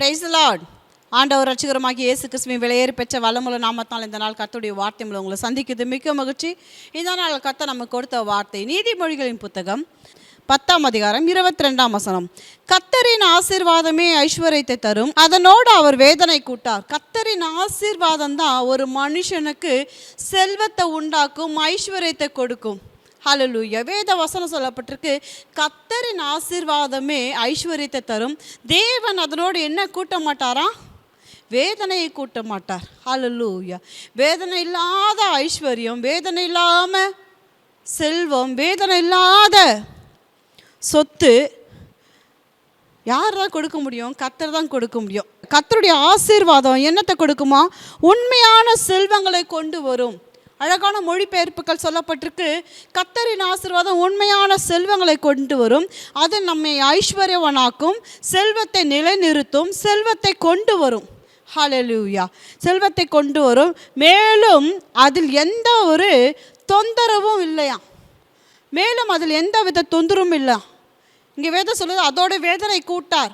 Price Lord ஆண்டவர் ரட்சகரமாகி இயேசு கிறிஸ்துவின் விலையேறி பெற்ற வளமுள்ள நாமத்தால் இந்த நாள் கத்துடைய வார்த்தை மூலம் உங்களை சந்திக்குது மிக்க மகிழ்ச்சி. இந்த நாள் கத்த நமக்கு கொடுத்த வார்த்தை நீதிமொழிகளின் புத்தகம் பத்தாம் அதிகாரம் இருபத்தி ரெண்டாம் வசனம். கத்தரின் ஆசீர்வாதமே ஐஸ்வர்யத்தை தரும். அதனோடு அவர் வேதனை கூட்டார். கத்தரின் ஆசீர்வாதம் தான் ஒரு மனுஷனுக்கு செல்வத்தை உண்டாக்கும் ஐஸ்வர்யத்தை கொடுக்கும். ஹalleluya வேத வசனம் சொல்லப்பட்டிருக்கு கத்தரின் ஆசீர்வாதமே ஐஸ்வர்யத்தை தரும். தேவன் அதனோடு என்ன கூட்ட மாட்டாரா வேதனையை கூட்ட மாட்டார் ஹலலூயா வேதனை இல்லாத ஐஸ்வர்யம் வேதனை இல்லாம செல்வம் வேதனை இல்லாத சொத்து யார் தான் கொடுக்க முடியும்? கத்தர் தான் கொடுக்க முடியும். கத்தருடைய ஆசீர்வாதம் என்னத்தை கொடுக்குமா? உண்மையான செல்வங்களை கொண்டு வரும். அழகான மொழிபெயர்ப்புகள் சொல்லப்பட்டிருக்கு. கத்தரின் ஆசீர்வாதம் உண்மையான செல்வங்களை கொண்டு வரும். அது நம்மை ஐஸ்வர்யவனாக்கும். செல்வத்தை நிலைநிறுத்தும். செல்வத்தை கொண்டு வரும். ஹலலூயா செல்வத்தை கொண்டு வரும். மேலும் அதில் எந்த ஒரு தொந்தரவும் இல்லையா? மேலும் அதில் எந்த வித தொந்தரவும் இல்லை இங்கே வேதம் சொல்லுது அதோட வேதனை கூட்டார்.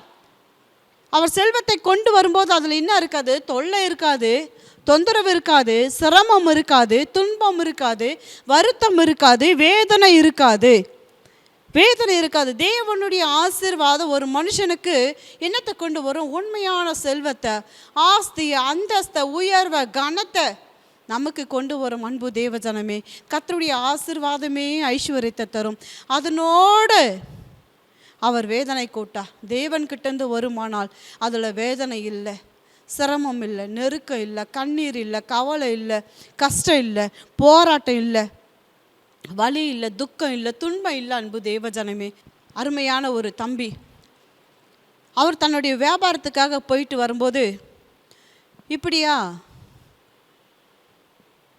அவர் செல்வத்தை கொண்டு வரும்போது அதில் என்ன இருக்காது? தொல்லை இருக்காது தொந்தரவு இருக்காது சிரமம் இருக்காது துன்பம் இருக்காது வருத்தம் இருக்காது வேதனை இருக்காது. வேதனை இருக்காது. தேவனுடைய ஆசீர்வாதம் ஒரு மனுஷனுக்கு என்னத்தை கொண்டு வரும்? உண்மையான செல்வத்தை ஆஸ்தி அந்தஸ்தை உயர்வை கனத்தை நமக்கு கொண்டு வரும் அன்பு தேவஜனமே. கத்தருடைய ஆசீர்வாதமே ஐஸ்வர்யத்தை தரும். அதனோடு அவர் வேதனை கூட்டா. தேவன்கிட்டேருந்து வருமானால் அதில் வேதனை இல்லை. சிரமம் இல்லை நெருக்கம் இல்லை கண்ணீர் இல்லை கவலை இல்லை கஷ்டம் இல்லை போராட்டம் இல்லை. வலி இல்லை துக்கம் இல்லை துன்பம் இல்லை அன்பு தேவஜனமே. அருமையான ஒரு தம்பி. அவர் தன்னுடைய வியாபாரத்துக்காக போயிட்டு வரும்போது இப்படியா?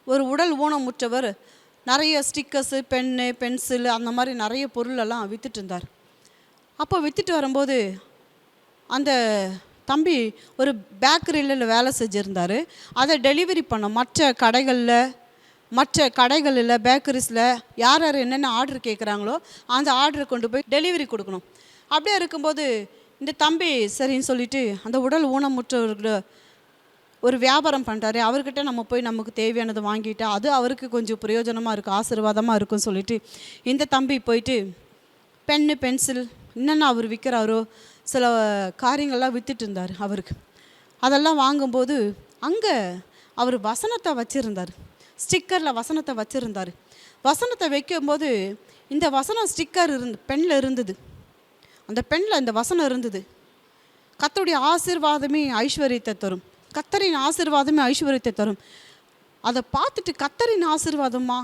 ஒரு உடல் ஊனமுற்றவர் நிறைய ஸ்டிக்கர்ஸு பென்னு பென்சில் அந்த மாதிரி நிறைய பொருளெல்லாம் விற்றுட்டு இருந்தார். அப்போ விற்றுட்டு வரும்போது அந்த தம்பி ஒரு பேக்கரியில் வேலை செஞ்சுருந்தார். அதை டெலிவரி பண்ண மற்ற கடைகளில் மற்ற கடைகளில் பேக்கரிஸில் யார் யார் என்னென்ன ஆர்டர் கேட்குறாங்களோ அந்த ஆர்டரை கொண்டு போய் டெலிவரி கொடுக்கணும். அப்படியே இருக்கும்போது இந்த தம்பி சரின்னு சொல்லிட்டு அந்த உடல் ஊனமுற்றவர்கள ஒரு வியாபாரம் பண்ணுறாரு அவர்கிட்ட நம்ம போய் நமக்கு தேவையானதை வாங்கிட்டு அது அவருக்கு கொஞ்சம் பிரயோஜனமாக இருக்கும் ஆசீர்வாதமாக இருக்கும்னு சொல்லிட்டு இந்த தம்பி போயிட்டு பென்னு பென்சில் என்னென்ன அவர் விற்கிறாரோ சில காரியங்கள்லாம் விற்றுட்டு இருந்தார் அவருக்கு. அதெல்லாம் வாங்கும்போது அங்கே அவர் வசனத்தை வச்சுருந்தார். ஸ்டிக்கரில் வசனத்தை வச்சுருந்தார். வசனத்தை வைக்கும்போது இந்த வசனம் ஸ்டிக்கர் இருந்து பெண்ணில் இருந்தது. அந்த பெண்ணில் இந்த வசனம் இருந்தது. கத்தருடைய ஆசீர்வாதமே ஐஸ்வர்யத்தை தரும். கத்தரின் ஆசீர்வாதமே ஐஸ்வர்யத்தை தரும். அதை பார்த்துட்டு கத்தரின் ஆசீர்வாதமா?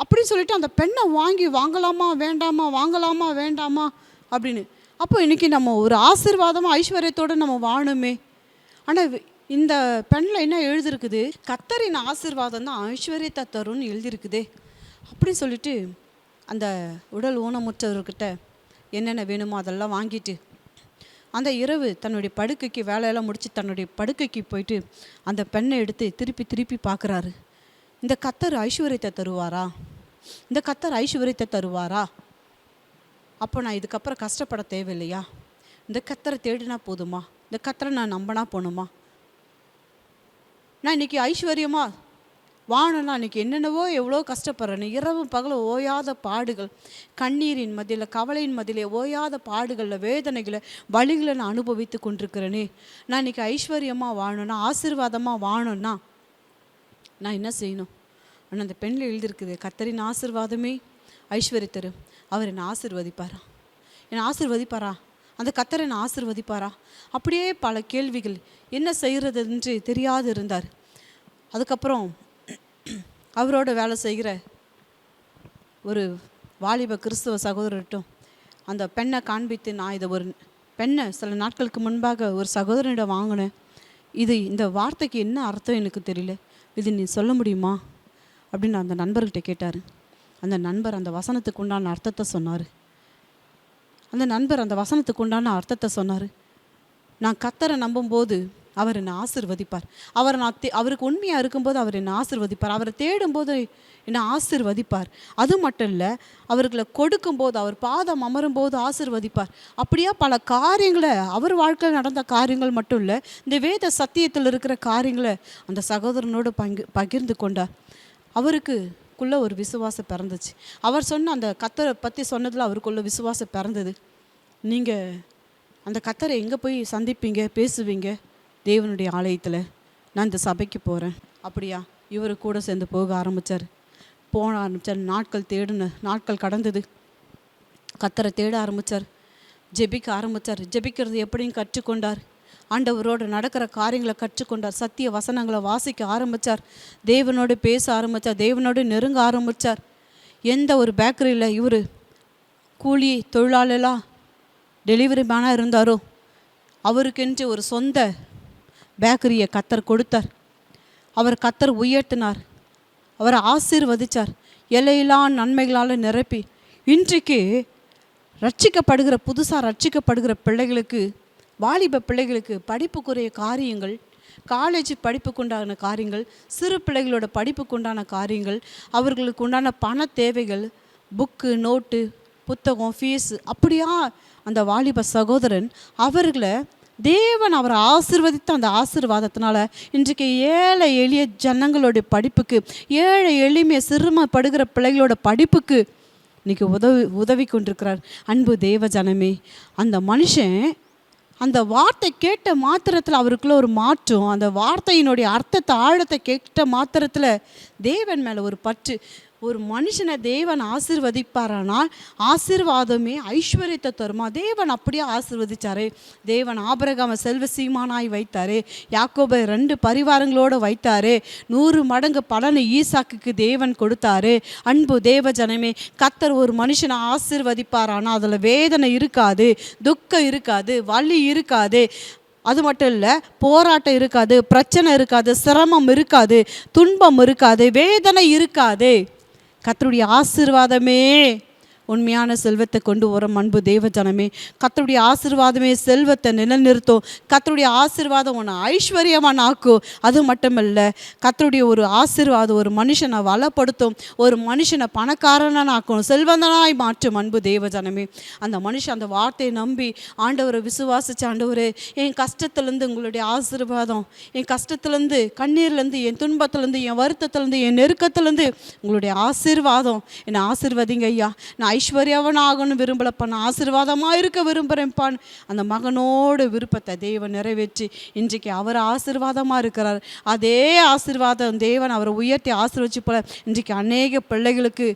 அப்படின்னு சொல்லிட்டு அந்த பெண்ணை வாங்கி வாங்கலாமா வேண்டாமா வாங்கலாமா வேண்டாமா அப்படின்னு. அப்போ இன்றைக்கி நம்ம ஒரு ஆசீர்வாதமாக ஐஸ்வர்யத்தோடு நம்ம வாழணுமே. ஆனால் இந்த பெண்ணில் என்ன எழுதிருக்குது? கத்தரின் ஆசீர்வாதம் தான் ஐஸ்வர்யத்தை தரும்னு எழுதியிருக்குதே அப்படின்னு சொல்லிட்டு அந்த உடல் ஊனமுற்றவர்கிட்ட என்னென்ன வேணுமோ அதெல்லாம் வாங்கிட்டு அந்த இரவு தன்னுடைய படுக்கைக்கு வேலையெல்லாம் முடித்து தன்னுடைய படுக்கைக்கு போயிட்டு அந்த பெண்ணை எடுத்து திருப்பி திருப்பி பார்க்குறாரு. இந்த கத்தர் ஐஸ்வர்யத்தை தருவாரா? இந்த கத்தர் ஐஸ்வர்யத்தை தருவாரா? அப்போ நான் இதுக்கப்புறம் கஷ்டப்பட தேவையில்லையா? இந்த கத்தரை தேடினா போதுமா? இந்த கத்தரை நான் நம்பினா போகணுமா நான் இன்னைக்கு ஐஸ்வர்யமா? வானலாம் இன்றைக்கி என்னென்னவோ எவ்வளோ கஷ்டப்படுறேன். இரவு பகலும் ஓயாத பாடுகள் கண்ணீரின் மதியில் கவலையின் மத்தியில் ஓயாத பாடுகளில் வேதனைகளை வழிகளை நான் அனுபவித்து கொண்டிருக்கிறேனே. நான் இன்னைக்கு ஐஸ்வர்யமாக வாழணும்னா ஆசீர்வாதமாக வாழணும்னா நான் என்ன செய்யணும்? ஆனால் அந்த பெண்ணில் எழுதியிருக்குது கத்தரின் ஆசீர்வாதமே ஐஸ்வர்யத்தரு. அவர் என்னை ஆசிர்வதிப்பாரா? என்னை ஆசிர்வதிப்பாரா? அந்த கத்தரை என்னை ஆசிர்வதிப்பாரா? அப்படியே பல கேள்விகள் என்ன செய்கிறது என்று தெரியாது இருந்தார். அதுக்கப்புறம் அவரோட வேலை செய்கிற ஒரு வாலிப கிறிஸ்துவ சகோதரர்கிட்டும் அந்த பெண்ணை காண்பித்து நான் இதை ஒரு பெண்ணை சில நாட்களுக்கு முன்பாக ஒரு சகோதரனிடம் வாங்கினேன். இது இந்த வார்த்தைக்கு என்ன அர்த்தம் எனக்கு தெரியல. இது நீ சொல்ல முடியுமா? அப்படின்னு அந்த நண்பர்கிட்ட கேட்டார். அந்த நண்பர் அந்த வசனத்துக்கு உண்டான அர்த்தத்தை சொன்னார். அந்த நண்பர் அந்த வசனத்துக்கு உண்டான அர்த்தத்தை சொன்னார். நான் கத்தரை நம்பும்போது அவர் என்னை ஆசிர்வதிப்பார். அவர் நான் தே- அவருக்கு உண்மையாக இருக்கும்போது அவர் என்னை ஆசிர்வதிப்பார். அவரை தேடும்போது என்னை ஆசிர்வதிப்பார். அது மட்டும் இல்லை அவர்களை கொடுக்கும்போது அவர் பாதம் அமரும்போது ஆசிர்வதிப்பார். அப்படியா பல காரியங்களை அவர் வாழ்க்கையில் நடந்த காரியங்கள் மட்டும் இல்லை இந்த வேத சத்தியத்தில் இருக்கிற காரியங்களை அந்த சகோதரனோடு பங்கு பகிர்ந்து கொண்டார். அவருக்கு குள்ள ஒரு விசுவாசம் பிறந்துச்சு. அவர் சொன்ன அந்த கத்தரை பற்றி சொன்னதில் அவருக்குள்ள விசுவாசம் பிறந்தது. நீங்கள் அந்த கத்தரை எங்கே போய் சந்திப்பீங்க பேசுவீங்க? தேவனுடைய ஆலயத்தில் நான் இந்த சபைக்கு போகிறேன் அப்படியா? இவர் கூட சேர்ந்து போக ஆரம்பித்தார் போன ஆரம்பித்தார் நாட்கள் தேடின நாட்கள் கடந்தது. கத்தரை தேட ஆரம்பித்தார் ஜெபிக்க ஆரம்பித்தார் ஜெபிக்கிறது எப்படின்னு கற்றுக்கொண்டார். ஆண்டவரோடு நடக்கிற காரியங்களை கற்றுக்கொண்டார். சத்திய வசனங்களை வாசிக்க ஆரம்பித்தார் தேவனோடு பேச ஆரம்பித்தார் தேவனோடு நெருங்க ஆரம்பித்தார் எந்த ஒரு பேக்கரியில் இவர் கூலி தொழிலாளெல்லாம் டெலிவரி மேனாக இருந்தாரோ அவருக்கென்று ஒரு சொந்த பேக்கரியை கத்தர் கொடுத்தார். அவர் கத்தர் உயர்த்தினார். அவரை ஆசீர்வதிச்சார். எல்லையெல்லாம் நன்மைகளால் நிரப்பி. இன்றைக்கு ரட்சிக்கப்படுகிற புதுசாக ரட்சிக்கப்படுகிற பிள்ளைகளுக்கு வாலிப பிள்ளைகளுக்கு படிப்புக்குரிய காரியங்கள் காலேஜ் படிப்புக்குண்டான காரியங்கள் சிறு பிள்ளைகளோட படிப்புக்கு உண்டான காரியங்கள் அவர்களுக்கு உண்டான பண தேவைகள் புக்கு நோட்டு புத்தகம் ஃபீஸ் அப்படியா அந்த வாலிப சகோதரன் அவர்களை தேவன் அவரை ஆசிர்வதித்த அந்த ஆசிர்வாதத்தினால இன்றைக்கு ஏழை எளிய ஜனங்களுடைய படிப்புக்கு ஏழை எளிமையை சிறுமப்படுகிற பிள்ளைகளோட படிப்புக்கு இன்னைக்கு உதவி உதவி கொண்டிருக்கிறார். அன்பு தேவ ஜனமே அந்த மனுஷன் அந்த வார்த்தை கேட்ட மாத்திரத்தில் அவருக்குள்ள ஒரு மாற்றம் அந்த வார்த்தையினுடைய அர்த்தத்தை ஆழத்தை கேட்ட மாத்திரத்தில் தேவன் மேலே ஒரு பற்று. ஒரு மனுஷனை தேவன் ஆசிர்வதிப்பாரானால் ஆசீர்வாதமே ஐஸ்வர்யத்தை தருமா? தேவன் அப்படியே ஆசிர்வதிச்சாரு. தேவன் ஆபரகாம செல்வ சீமானாய் வைத்தாரு. யாக்கோபை ரெண்டு பரிவாரங்களோடு வைத்தாரு. நூறு மடங்கு பலனை ஈசாக்குக்கு தேவன் கொடுத்தாரு. அன்பு தேவ ஜனமே கத்தர் ஒரு மனுஷனை ஆசிர்வதிப்பாரானா அதில் வேதனை இருக்காது துக்கம் இருக்காது வலி இருக்காது. அது மட்டும் இல்லை போராட்டம் இருக்காது பிரச்சனை இருக்காது சிரமம் இருக்காது துன்பம் இருக்காது வேதனை இருக்காது. கத்தருடைய ஆசீர்வாதமே. உண்மையான செல்வத்தை கொண்டு வரும் அன்பு தேவ ஜனமே கத்தருடைய ஆசீர்வாதமே செல்வத்தை நிலைநிறுத்தும். கத்தருடைய ஆசீர்வாதம் உன்னை ஐஸ்வர்யமான ஆக்கும் அது மட்டுமல்ல கத்தருடைய ஒரு ஆசீர்வாதம் ஒரு மனுஷனை வளப்படுத்தும். ஒரு மனுஷனை பணக்காரனாக ஆக்கும் செல்வந்தனாய் மாற்றும் அன்பு தேவ ஜனமே அந்த மனுஷன் அந்த வார்த்தையை நம்பி ஆண்டவரை விசுவாசிச்சு ஆண்டவரே என் கஷ்டத்துலேருந்து உங்களுடைய ஆசீர்வாதம் என் கஷ்டத்துலேருந்து கண்ணீர்லேருந்து என் துன்பத்துலேருந்து என் வருத்தத்துலேருந்து என் நெருக்கத்துலேருந்து உங்களுடைய ஆசீர்வாதம். என்னை ஆசிர்வதிங்க ஐயா. நான் ஐஸ்வர்யவன் ஆகணும் விரும்பலப்பா நான் ஆசீர்வாதமாக இருக்க விரும்புகிறேன்ப்பான்னு அந்த மகனோட விருப்பத்தை தேவன் நிறைவேற்றி இன்றைக்கு அவர் ஆசீர்வாதமாக இருக்கிறார். அதே ஆசீர்வாதம் தேவன் அவரை உயர்த்தி ஆசீர்வச்சு போல இன்றைக்கு அநேக பிள்ளைகளுக்கு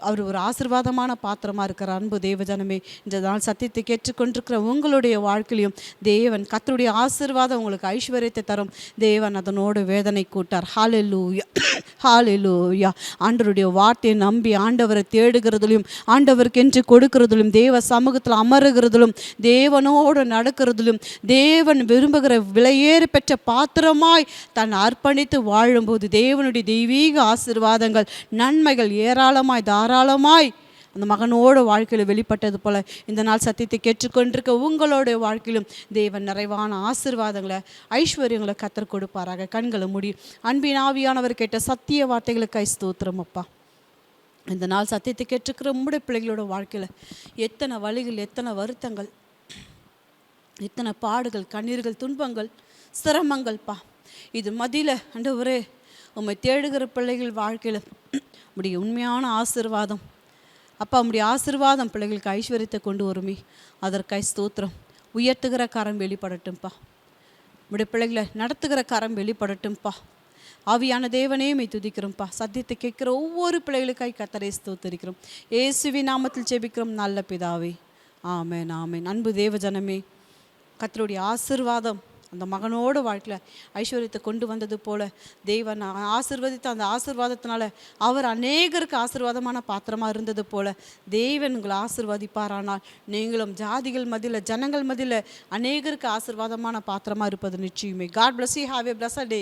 அவர் ஒரு ஆசீர்வாதமான பாத்திரமாக இருக்கிற அன்பு தேவஜனமே இந்த நாள் சத்தியத்தை கேட்டுக்கொண்டிருக்கிற உங்களுடைய வாழ்க்கையிலும் தேவன் கத்தருடைய ஆசீர்வாதம் உங்களுக்கு ஐஸ்வர்யத்தை தரும். தேவன் அதனோடு வேதனை கூட்டார். ஹாலெலூயா ஹாலெலூயா ஆண்டவருடைய வார்த்தையை நம்பி ஆண்டவரை தேடுகிறதிலும் ஆண்டவருக்கென்று கொடுக்கிறதிலும் தேவ சமூகத்தில் அமருகிறதிலும் தேவனோடு நடக்கிறதிலும் தேவன் விரும்புகிற விலையேறு பெற்ற பாத்திரமாய் தன் அர்ப்பணித்து வாழும்போது தேவனுடைய தெய்வீக ஆசீர்வாதங்கள் நன்மைகள் ஏராளமாய் தாராளமாய் அந்த மகனோட வாழ்க்கையில் வெளிப்பட்டது போல் இந்த நாள் சத்தியத்தை கேட்டுக்கொண்டிருக்க உங்களோட வாழ்க்கையிலும் தேவன் நிறைவான ஆசீர்வாதங்களை ஐஸ்வர்யங்களை கத்தர் கொடுப்பாராக. கண்களை முடி அன்பின் ஆவியானவர் கேட்ட சத்திய வார்த்தைகளுக்கு ஸ்தோத்திரம் அப்பா. இந்த நாள் சத்தியத்தை கேட்டிருக்கிற உம்முடைய பிள்ளைகளோட வாழ்க்கையில் எத்தனை வழிகள் எத்தனை வருத்தங்கள் எத்தனை பாடுகள் கண்ணீர்கள் துன்பங்கள் சிரமங்கள்ப்பா. இது மதியில் ஆண்டவரே உம்மை தேடுகிற பிள்ளைகள் வாழ்க்கையில் உடைய உண்மையான ஆசீர்வாதம். அப்பா உடைய ஆசீர்வாதம் பிள்ளைகளுக்கு ஐஸ்வர்யத்தை கொண்டு வருமே. அதற்காய் ஸ்தோத்திரம். உயர்த்துகிற கரம் வெளிப்படட்டும்ப்பா உடைய பிள்ளைகளை நடத்துகிற கரம் வெளிப்படட்டும்ப்பா ஆவியான தேவனே மெய் துதிக்கிறோம்ப்பா சத்தியத்தை கேட்குற ஒவ்வொரு பிள்ளைகளுக்காய் கத்தரை ஸ்தோத்தரிக்கிறோம். ஏசுவி நாமத்தில் ஜெபிக்கிறோம். நல்ல பிதாவே. ஆமேன் ஆமேன். அன்பு தேவ ஜனமே கத்தருடைய ஆசிர்வாதம் அந்த மகனோட வாழ்க்கையில் ஐஸ்வர்யத்தை கொண்டு வந்தது போல தேவன் ஆசிர்வதித்த அந்த ஆசிர்வாதத்தினால அவர் அநேகருக்கு ஆசிர்வாதமான பாத்திரமாக இருந்தது போல தேவன் உங்களை ஆசிர்வதிப்பாரானால் நீங்களும் ஜாதிகள் மதியில் ஜனங்கள் மதியில் அநேகருக்கு ஆசிர்வாதமான பாத்திரமாக இருப்பது நிச்சயமே. God bless you have a bless day